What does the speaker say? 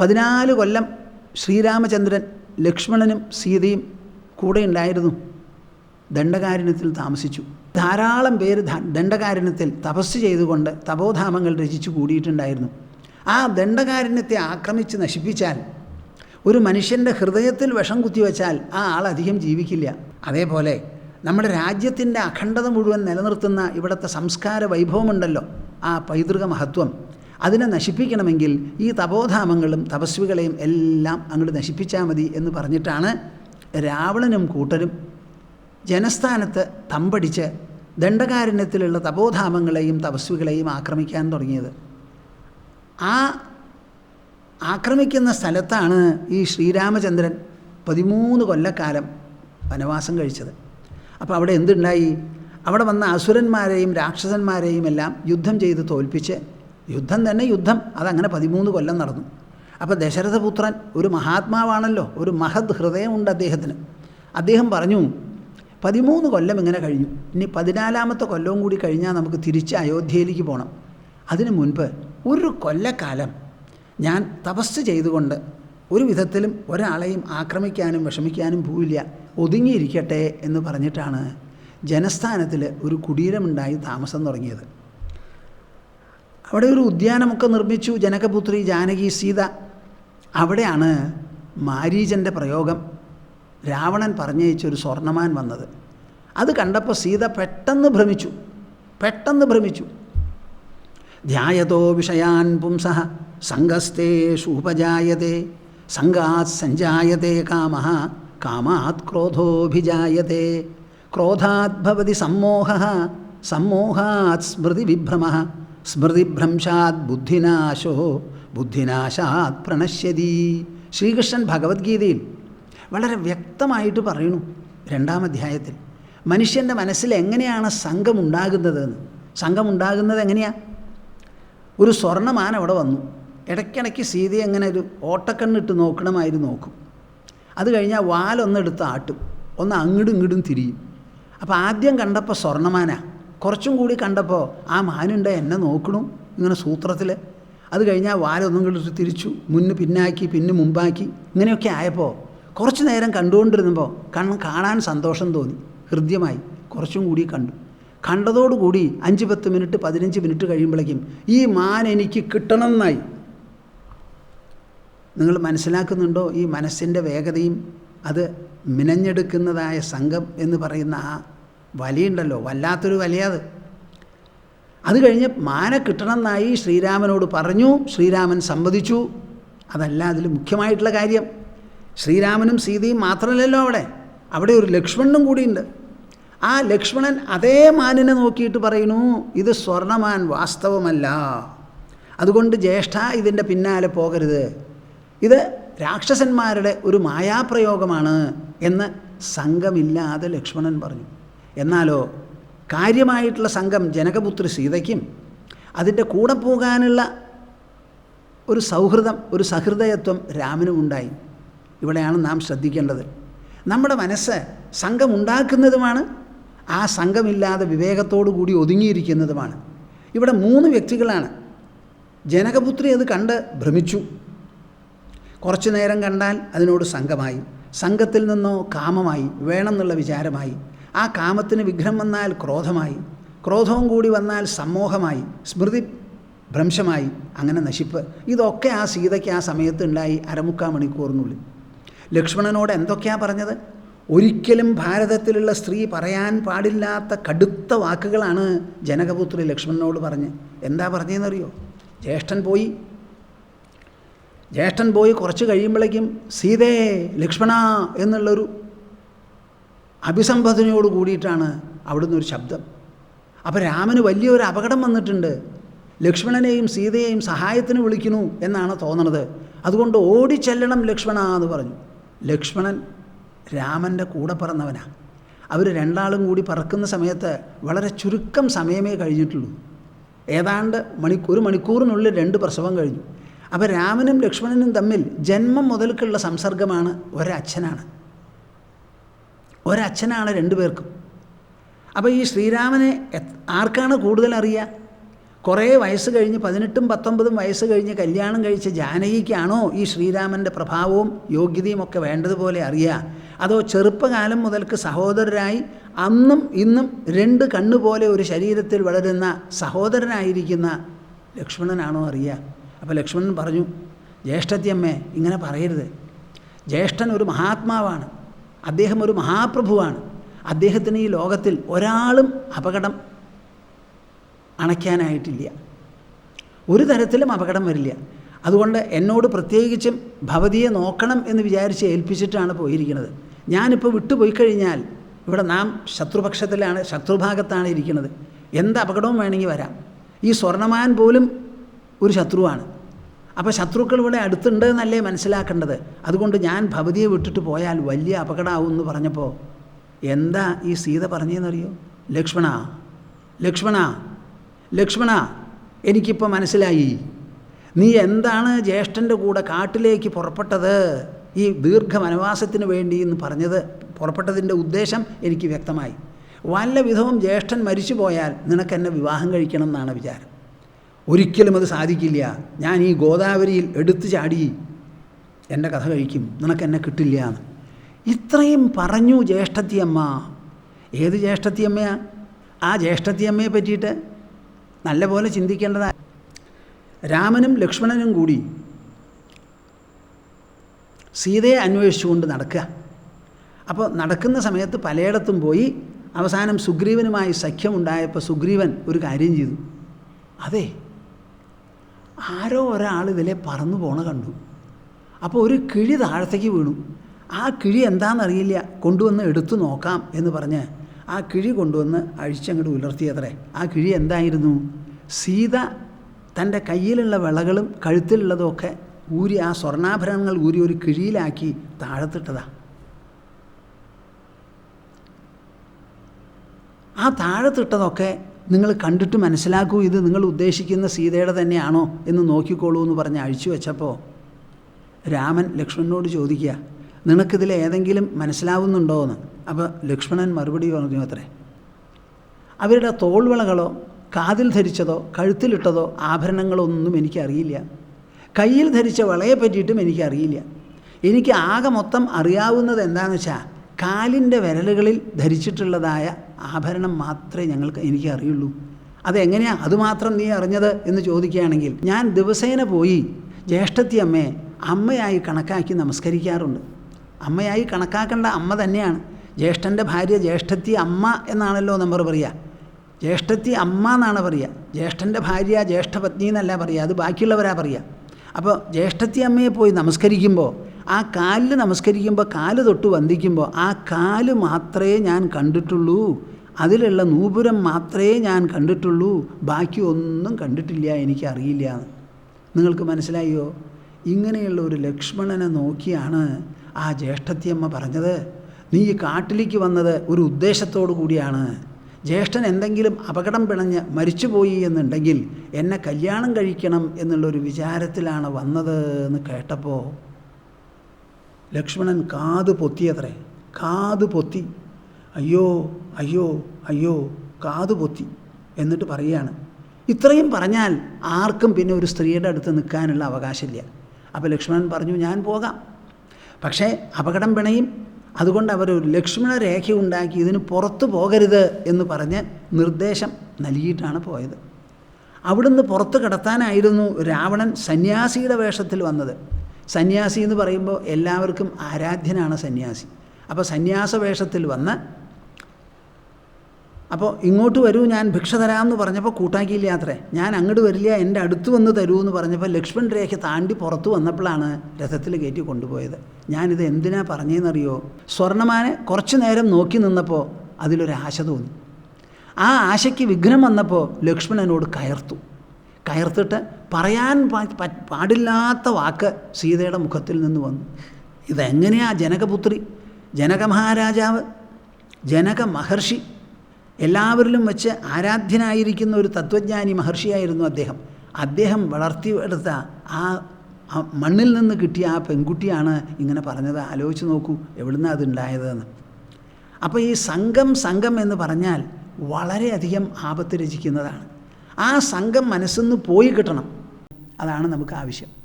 പതിനാല് കൊല്ലം ശ്രീരാമചന്ദ്രൻ ലക്ഷ്മണനും സീതയും കൂടെ ഉണ്ടായിരുന്നു ദണ്ഡകാരുണ്യത്തിൽ താമസിച്ചു. ധാരാളം പേര് ദണ്ഡകാരുണ്യത്തിൽ തപസ് ചെയ്തുകൊണ്ട് തപോധാമങ്ങൾ രചിച്ചു കൂടിയിട്ടുണ്ടായിരുന്നു. ആ ദണ്ഡകാരുണ്യത്തെ ആക്രമിച്ച് നശിപ്പിച്ചാൽ ഒരു മനുഷ്യന്റെ ഹൃദയത്തിൽ വിഷം കുത്തിവെച്ചാൽ ആ ആൾ അധികം ജീവിക്കില്ല. അതേപോലെ നമ്മുടെ രാജ്യത്തിന്റെ അഖണ്ഡത മുഴുവൻ നിലനിർത്തുന്ന ഇവിടുത്തെ സംസ്കാര വൈഭവമുണ്ടല്ലോ ആ പൈതൃക മഹത്വം. അതിനെ നശിപ്പിക്കണമെങ്കിൽ ഈ തപോധാമങ്ങളും തപസ്വികളെയും എല്ലാം അങ്ങോട്ട് നശിപ്പിച്ചാൽ മതി എന്ന് പറഞ്ഞിട്ടാണ് രാവണനും കൂട്ടരും ജനസ്ഥാനത്ത് തമ്പടിച്ച് ദണ്ഡകാരണ്യത്തിലുള്ള തപോധാമങ്ങളെയും തപസ്വികളെയും ആക്രമിക്കാൻ തുടങ്ങിയത്. ആ ആക്രമിക്കുന്ന സ്ഥലത്താണ് ഈ ശ്രീരാമചന്ദ്രൻ പതിമൂന്ന് കൊല്ലക്കാലം വനവാസം കഴിച്ചത്. അപ്പോൾ അവിടെ എന്തുണ്ടായി? അവിടെ വന്ന അസുരന്മാരെയും രാക്ഷസന്മാരെയും എല്ലാം യുദ്ധം ചെയ്ത് തോൽപ്പിച്ച് യുദ്ധം തന്നെ യുദ്ധം. അതങ്ങനെ പതിമൂന്ന് കൊല്ലം നടന്നു. അപ്പോൾ ദശരഥപുത്രൻ ഒരു മഹാത്മാവാണല്ലോ. ഒരു മഹത് ഹൃദയമുണ്ട് അദ്ദേഹത്തിന്. അദ്ദേഹം പറഞ്ഞു പതിമൂന്ന് കൊല്ലം ഇങ്ങനെ കഴിഞ്ഞു. ഇനി പതിനാലാമത്തെ കൊല്ലവും കൂടി കഴിഞ്ഞാൽ നമുക്ക് തിരിച്ച് അയോധ്യയിലേക്ക് പോകണം അതിനു മുൻപ് ഒരു കൊല്ലക്കാലം ഞാൻ തപസ് ചെയ്തുകൊണ്ട് ഒരു വിധത്തിലും ഒരാളെയും ആക്രമിക്കാനും വിഷമിക്കാനും പോവില്ല. ഒതുങ്ങിയിരിക്കട്ടെ എന്ന് പറഞ്ഞിട്ടാണ് ജനസ്ഥാനത്തിൽ ഒരു കുടീരമുണ്ടായി താമസം തുടങ്ങിയത്. അവിടെ ഒരു ഉദ്യാനമൊക്കെ നിർമ്മിച്ചു. ജനകപുത്രി ജാനകി സീത. അവിടെയാണ് മാരീചന്റെ പ്രയോഗം. രാവണൻ പറഞ്ഞയച്ചൊരു സ്വർണമാൻ വന്നത്. അത് കണ്ടപ്പോൾ സീത പെട്ടെന്ന് ഭ്രമിച്ചു. പെട്ടെന്ന് ഭ്രമിച്ചു. ധ്യായതോ വിഷയാൻ പുംസഹ സംഗസ്തേ ശൂപജായതേ സംഗാത് സഞ്ജായതേ കാമ കാമാത് ക്രോധോഭിജായതേ. ക്രോധാത് ഭവതി സമ്മോഹ സമ്മോഹാത് സ്മൃതിവിഭ്രമ സ്മൃതിഭ്രംശാത് ബുദ്ധിനാശോ ബുദ്ധിനാശാത് പ്രണശ്യതി. ശ്രീകൃഷ്ണൻ ഭഗവത്ഗീതയിൽ വളരെ വ്യക്തമായിട്ട് പറയുന്നു രണ്ടാം അധ്യായത്തിൽ മനുഷ്യന്റെ മനസ്സിൽ എങ്ങനെയാണ് സംഘമുണ്ടാകുന്നതെന്ന്. സംഘമുണ്ടാകുന്നത് എങ്ങനെയാണ് ഒരു സ്വർണമാൻ അവിടെ വന്നു. ഇടയ്ക്കിടയ്ക്ക് സീതയെ അങ്ങനെ ഒരു ഓട്ടക്കണ്ണിട്ട് നോക്കണമായിരുന്നു നോക്കും. അത് കഴിഞ്ഞാൽ വാലൊന്നെടുത്ത് ആട്ടും. ഒന്ന് അങ്ങോട്ടും ഇങ്ങോട്ടും തിരിയും. അപ്പോൾ ആദ്യം കണ്ടപ്പോൾ സ്വർണമാനാ. കുറച്ചും കൂടി കണ്ടപ്പോൾ ആ മാനുണ്ട എന്നെ നോക്കണു ഇങ്ങനെ സൂത്രത്തിൽ അത് കഴിഞ്ഞാൽ വാലൊന്നും കൂടി തിരിച്ചു. മുന്ന് പിന്നാക്കി പിന്നെ മുമ്പാക്കി. ഇങ്ങനെയൊക്കെ ആയപ്പോൾ കുറച്ച് നേരം കണ്ടുകൊണ്ടിരുന്നപ്പോൾ കണ്ണ് കാണാൻ സന്തോഷം തോന്നി. ഹൃദ്യമായി. കുറച്ചും കൂടി കണ്ടു. കണ്ടതോടുകൂടി അഞ്ച് പത്ത് മിനിറ്റ് പതിനഞ്ച് മിനിറ്റ് കഴിയുമ്പോഴേക്കും ഈ മാൻ എനിക്ക് കിട്ടണമെന്നായി. നിങ്ങൾ മനസ്സിലാക്കുന്നുണ്ടോ ഈ മനസ്സിന്റെ വേഗതയും അത് മിനഞ്ഞെടുക്കുന്നതായ സംഘം എന്ന് പറയുന്ന ആ വലിയുണ്ടല്ലോ വല്ലാത്തൊരു വലിയത്. അത് കഴിഞ്ഞ് മാന കിട്ടണമെന്നായി ശ്രീരാമനോട് പറഞ്ഞു ശ്രീരാമൻ സമ്മതിച്ചു അതല്ല അതിൽ മുഖ്യമായിട്ടുള്ള കാര്യം. ശ്രീരാമനും സീതയും മാത്രമല്ലല്ലോ അവിടെ. അവിടെ ഒരു ലക്ഷ്മണനും കൂടിയുണ്ട്. ആ ലക്ഷ്മണൻ അതേ മാനിനെ നോക്കിയിട്ട് പറയുന്നു ഇത് സ്വർണമാൻ വാസ്തവമല്ല. അതുകൊണ്ട് ജ്യേഷ്ഠ ഇതിന്റെ പിന്നാലെ പോകരുത്. ഇത് രാക്ഷസന്മാരുടെ ഒരു മായാപ്രയോഗമാണ് എന്ന് സംഘമില്ലാതെ ലക്ഷ്മണൻ പറഞ്ഞു. എന്നാലോ കാര്യമായിട്ടുള്ള സംഘം ജനകപുത്രി സീതയ്ക്കും അതിന്റെ കൂടെ പോകാനുള്ള ഒരു സൗഹൃദം ഒരു സഹൃദയത്വം രാമനും ഉണ്ടായി. ഇവിടെയാണ് നാം ശ്രദ്ധിക്കേണ്ടത്. നമ്മുടെ മനസ്സ് സംഘം ഉണ്ടാക്കുന്നതുമാണ് ആ സംഘമില്ലാതെ വിവേകത്തോടു കൂടി ഒതുങ്ങിയിരിക്കുന്നതുമാണ്. ഇവിടെ മൂന്ന് വ്യക്തികളാണ്. ജനകപുത്രി അത് കണ്ട് ഭ്രമിച്ചു. കുറച്ചു നേരം കണ്ടാൽ അതിനോട് സംഘമായി. സംഘത്തിൽ നിന്നോ കാമമായി വേണമെന്നുള്ള വിചാരമായി. ആ കാമത്തിന് വിഘ്നം വന്നാൽ ക്രോധമായി ക്രോധവും കൂടി വന്നാൽ സമ്മോഹമായി സ്മൃതി ഭ്രംശമായി അങ്ങനെ നശിപ്പ്. ഇതൊക്കെ ആ സീതയ്ക്ക് ആ സമയത്ത് ഉണ്ടായി അരമുക്കാൽ മണിക്കൂറിനുള്ളിൽ. ലക്ഷ്മണനോട് എന്തൊക്കെയാണ് പറഞ്ഞത്? ഒരിക്കലും ഭാരതത്തിലുള്ള സ്ത്രീ പറയാൻ പാടില്ലാത്ത കടുത്ത വാക്കുകളാണ് ജനകപുത്രി ലക്ഷ്മണനോട് പറഞ്ഞ്. എന്താ പറഞ്ഞതെന്നറിയോ ജ്യേഷ്ഠൻ പോയി. ജ്യേഷ്ഠൻ പോയി കുറച്ച് കഴിയുമ്പോഴേക്കും സീതേ ലക്ഷ്മണ എന്നുള്ളൊരു അഭിസംബോധനയോട് കൂടിയിട്ടാണ് അവിടുന്ന് ഒരു ശബ്ദം. അപ്പോൾ രാമന് വലിയൊരു അപകടം വന്നിട്ടുണ്ട്. ലക്ഷ്മണനെയും സീതയെയും സഹായത്തിന് വിളിക്കുന്നു എന്നാണ് തോന്നണത്. അതുകൊണ്ട് ഓടിച്ചെല്ലണം ലക്ഷ്മണ എന്ന് പറഞ്ഞു. ലക്ഷ്മണൻ രാമന്റെ കൂടെ പറന്നവനാണ് അവർ രണ്ടാളും കൂടി പറക്കുന്ന സമയത്ത് വളരെ ചുരുക്കം സമയമേ കഴിഞ്ഞിട്ടുള്ളൂ. ഏതാണ്ട് മണി ഒരു മണിക്കൂറിനുള്ളിൽ രണ്ട് പ്രസവം കഴിഞ്ഞു. അപ്പോൾ രാമനും ലക്ഷ്മണനും തമ്മിൽ ജന്മം മുതൽക്കുള്ള സംസർഗമാണ് ഒരച്ഛനാണ്. ഒരച്ഛനാണ് രണ്ടുപേർക്കും. അപ്പോൾ ഈ ശ്രീരാമനെ ആർക്കാണ് കൂടുതൽ അറിയുക കുറേ വയസ്സ് കഴിഞ്ഞ് പതിനെട്ടും പത്തൊമ്പതും വയസ്സ് കഴിഞ്ഞ് കല്യാണം കഴിച്ച ജാനകിക്കാണോ ഈ ശ്രീരാമന്റെ പ്രഭാവവും യോഗ്യതയും ഒക്കെ വേണ്ടതുപോലെ അറിയുക അതോ ചെറുപ്പകാലം മുതൽക്ക് സഹോദരരായി അന്നും ഇന്നും രണ്ട് കണ്ണുപോലെ ഒരു ശരീരത്തിൽ വളരുന്ന സഹോദരനായിരിക്കുന്ന ലക്ഷ്മണനാണോ അറിയുക അപ്പോൾ ലക്ഷ്മണൻ പറഞ്ഞു ജ്യേഷ്ഠത്തിയമ്മേ ഇങ്ങനെ പറയരുത്. ജ്യേഷ്ഠൻ ഒരു മഹാത്മാവാണ്. അദ്ദേഹം ഒരു മഹാപ്രഭുവാണ്. അദ്ദേഹത്തിന് ഈ ലോകത്തിൽ ഒരാളും അപകടം അണയ്ക്കാനായിട്ടില്ല. ഒരു തരത്തിലും അപകടം വരില്ല. അതുകൊണ്ട് എന്നോട് പ്രത്യേകിച്ചും ഭവതിയെ നോക്കണം എന്ന് വിചാരിച്ച് ഏൽപ്പിച്ചിട്ടാണ് പോയിരിക്കുന്നത്. ഞാനിപ്പോൾ വിട്ടുപോയി കഴിഞ്ഞാൽ ഇവിടെ നാം ശത്രുപക്ഷത്തിലാണ് ശത്രുഭാഗത്താണ് ഇരിക്കുന്നത്. എന്ത് അപകടവും വേണമെങ്കിൽ വരാം. ഈ സ്വർണമാൻ പോലും ഒരു ശത്രുവാണ്. അപ്പോൾ ശത്രുക്കൾ ഇവിടെ അടുത്തുണ്ട് എന്നല്ലേ മനസ്സിലാക്കേണ്ടത്? അതുകൊണ്ട് ഞാൻ ഭവതിയെ വിട്ടിട്ട് പോയാൽ വലിയ അപകടമാവും എന്ന് പറഞ്ഞപ്പോൾ എന്താ ഈ സീത പറഞ്ഞതെന്നറിയോ? ലക്ഷ്മണ ലക്ഷ്മണ ലക്ഷ്മണ എനിക്കിപ്പോൾ മനസ്സിലായി. നീ എന്താണ് ജ്യേഷ്ഠന്റെ കൂടെ കാട്ടിലേക്ക് പുറപ്പെട്ടത്? ഈ ദീർഘ വനവാസത്തിന് വേണ്ടി എന്ന് പറഞ്ഞത് പുറപ്പെട്ടതിന്റെ ഉദ്ദേശം എനിക്ക് വ്യക്തമായി. വല്ല വിധവും ജ്യേഷ്ഠൻ മരിച്ചു പോയാൽ നിനക്കെന്നെ വിവാഹം കഴിക്കണം എന്നാണ് വിചാരം. ഒരിക്കലും അത് സാധിക്കില്ല. ഞാൻ ഈ ഗോദാവരിയിൽ എടുത്തു ചാടി എന്റെ കഥ കഴിക്കും. നിനക്ക് എന്നെ കിട്ടില്ല എന്ന്. ഇത്രയും പറഞ്ഞു ജ്യേഷ്ഠത്തിയമ്മ. ഏത് ജ്യേഷ്ഠത്തിയമ്മയാ? ആ ജ്യേഷ്ഠത്തിയമ്മയെ പറ്റിയിട്ട് നല്ലപോലെ ചിന്തിക്കേണ്ടതാ. രാമനും ലക്ഷ്മണനും കൂടി സീതയെ അന്വേഷിച്ചുകൊണ്ട് നടക്കുക. അപ്പോൾ നടക്കുന്ന സമയത്ത് പലയിടത്തും പോയി അവസാനം സുഗ്രീവനുമായി സഖ്യമുണ്ടായപ്പോൾ സുഗ്രീവൻ ഒരു കാര്യം ചെയ്തു. അതെ ആരോ ഒരാൾ ഇതിലെ പറന്നു പോണ കണ്ടു. അപ്പോൾ ഒരു കിഴി താഴത്തേക്ക് വീണു. ആ കിഴി എന്താണെന്നറിയില്ല കൊണ്ടുവന്ന് എടുത്തു നോക്കാം എന്ന് പറഞ്ഞ് ആ കിഴി കൊണ്ടുവന്ന് അഴിച്ചങ്ങോട്ട് ഉലർത്തിയത്രേ. ആ കിഴി എന്തായിരുന്നു? സീത തന്റെ കയ്യിലുള്ള വിളകളും കഴുത്തിലുള്ളതൊക്കെ ഊരി ആ സ്വർണാഭരണങ്ങൾ ഊരി ഒരു കിഴിയിലാക്കി താഴത്തിട്ടതാ. ആ താഴത്തിട്ടതൊക്കെ നിങ്ങൾ കണ്ടിട്ട് മനസ്സിലാക്കൂ ഇത് നിങ്ങൾ ഉദ്ദേശിക്കുന്ന സീതയുടെ തന്നെയാണോ എന്ന് നോക്കിക്കോളൂ എന്ന് പറഞ്ഞ് അഴിച്ചു വെച്ചപ്പോൾ രാമൻ ലക്ഷ്മണനോട് ചോദിക്കുക നിനക്കിതിൽ ഏതെങ്കിലും മനസ്സിലാവുന്നുണ്ടോ എന്ന്? അപ്പോൾ ലക്ഷ്മണൻ മറുപടി പറഞ്ഞു അത്രേ. അവരുടെ തോൾവിളകളോ കാതിൽ ധരിച്ചതോ കഴുത്തിലിട്ടതോ ആഭരണങ്ങളോ ഒന്നും എനിക്കറിയില്ല. കയ്യിൽ ധരിച്ച വളയെ പറ്റിയിട്ടും എനിക്കറിയില്ല. എനിക്ക് ആകെ മൊത്തം അറിയാവുന്നത് എന്താണെന്ന് വെച്ചാൽ കാലിന്റെ വിരലുകളിൽ ധരിച്ചിട്ടുള്ളതായ ആഭരണം മാത്രമേ ഞങ്ങൾക്ക് എനിക്ക് അറിയുള്ളൂ അതെങ്ങനെയാണ് അതുമാത്രം നീ അറിഞ്ഞത് എന്ന് ചോദിക്കുകയാണെങ്കിൽ ഞാൻ ദിവസേന പോയി ജ്യേഷ്ഠത്തി അമ്മയെ അമ്മയായി കണക്കാക്കി നമസ്കരിക്കാറുണ്ട്. അമ്മയായി കണക്കാക്കേണ്ട അമ്മ തന്നെയാണ്. ജ്യേഷ്ഠന്റെ ഭാര്യ ജ്യേഷ്ഠത്തി അമ്മ എന്നാണല്ലോ നമ്മൾ പറയുക ജ്യേഷ്ഠത്തി അമ്മ എന്നാണ് പറയുക ജ്യേഷ്ഠന്റെ ഭാര്യ ജ്യേഷ്ഠപത്നി എന്നല്ല പറയുക അത് ബാക്കിയുള്ളവരാ പറയുക അപ്പോൾ ജ്യേഷ്ഠത്തി അമ്മയെ പോയി നമസ്കരിക്കുമ്പോൾ ആ കാലിൽ നമസ്കരിക്കുമ്പോൾ കാൽ തൊട്ട് വന്ദിക്കുമ്പോൾ ആ കാൽ മാത്രമേ ഞാൻ കണ്ടിട്ടുള്ളൂ. അതിലുള്ള നൂപുരം മാത്രമേ ഞാൻ കണ്ടിട്ടുള്ളൂ. ബാക്കി ഒന്നും കണ്ടിട്ടില്ല എനിക്കറിയില്ല. നിങ്ങൾക്ക് മനസ്സിലായോ? ഇങ്ങനെയുള്ള ഒരു ലക്ഷ്മണനെ നോക്കിയാണ് ആ ജ്യേഷ്ഠത്തിയമ്മ പറഞ്ഞത്. നീ ഈ കാട്ടിലേക്ക് വന്നത് ഒരു ഉദ്ദേശത്തോടു കൂടിയാണ്. ജ്യേഷ്ഠൻ എന്തെങ്കിലും അപകടം പിണഞ്ഞ് മരിച്ചുപോയി എന്നുണ്ടെങ്കിൽ എന്നെ കല്യാണം കഴിക്കണം എന്നുള്ളൊരു വിചാരത്തിലാണ് വന്നത് എന്ന് കേട്ടപ്പോൾ ലക്ഷ്മണൻ കാത് പൊത്തിയത്രേ കാത് പൊത്തി. അയ്യോ അയ്യോ അയ്യോ കാത് പൊത്തി എന്നിട്ട് പറയുകയാണ്. ഇത്രയും പറഞ്ഞാൽ ആർക്കും പിന്നെ ഒരു സ്ത്രീയുടെ അടുത്ത് നിൽക്കാനുള്ള അവകാശമില്ല. അപ്പോൾ ലക്ഷ്മണൻ പറഞ്ഞു ഞാൻ പോകാം. പക്ഷേ അപകടം പിണയും. അതുകൊണ്ട് അവർ ഒരു ലക്ഷ്മണ ഉണ്ടാക്കി ഇതിന് പുറത്തു പോകരുത് എന്ന് പറഞ്ഞ് നിർദ്ദേശം നൽകിയിട്ടാണ് പോയത്. അവിടുന്ന് പുറത്ത് കടത്താനായിരുന്നു രാവണൻ സന്യാസിയുടെ വേഷത്തിൽ വന്നത്. സന്യാസി എന്ന് പറയുമ്പോൾ എല്ലാവർക്കും ആരാധ്യനാണ് സന്യാസി. അപ്പോൾ സന്യാസ വേഷത്തിൽ വന്ന് അപ്പോൾ ഇങ്ങോട്ട് വരൂ ഞാൻ ഭിക്ഷ തരാമെന്ന് പറഞ്ഞപ്പോൾ കൂട്ടാക്കിയില്ല അത്രേ. ഞാൻ അങ്ങോട്ട് വരില്ല എന്റെ അടുത്ത് വന്ന് തരൂ എന്ന് പറഞ്ഞപ്പോൾ ലക്ഷ്മൺ രേഖ താണ്ടി പുറത്ത് വന്നപ്പോഴാണ് രഥത്തിൽ കയറ്റി കൊണ്ടുപോയത്. ഞാനിത് എന്തിനാ പറഞ്ഞതെന്നറിയോ സ്വർണമാനെ കുറച്ചു നേരം നോക്കി നിന്നപ്പോൾ അതിലൊരു ആശ തോന്നി. ആ ആശയ്ക്ക് വിഘ്നം വന്നപ്പോൾ ലക്ഷ്മണനോട് കയർത്തു. കയർത്തിട്ട് പറയാൻ പാടില്ലാത്ത വാക്ക് സീതയുടെ മുഖത്തിൽ നിന്ന് വന്നു. ഇതെങ്ങനെയാ ജനകപുത്രി ജനക മഹാരാജാവ് ജനക മഹർഷി എല്ലാവരിലും വെച്ച് ആരാധ്യനായിരിക്കുന്ന ഒരു തത്വജ്ഞാനി മഹർഷിയായിരുന്നു അദ്ദേഹം. അദ്ദേഹം വളർത്തിയെടുത്ത ആ മണ്ണിൽ നിന്ന് കിട്ടിയ ആ പെൺകുട്ടിയാണ് ഇങ്ങനെ പറഞ്ഞത്. ആലോചിച്ച് നോക്കൂ എവിടുന്നാണ് അതുണ്ടായതെന്ന് അപ്പോൾ ഈ സംഘം സംഘം എന്ന് പറഞ്ഞാൽ വളരെയധികം ആപത്ത് രചിക്കുന്നതാണ്. ആ സംഘം മനസ്സിൽ നിന്ന് പോയി കിട്ടണം. അതാണ് നമുക്ക് ആവശ്യം.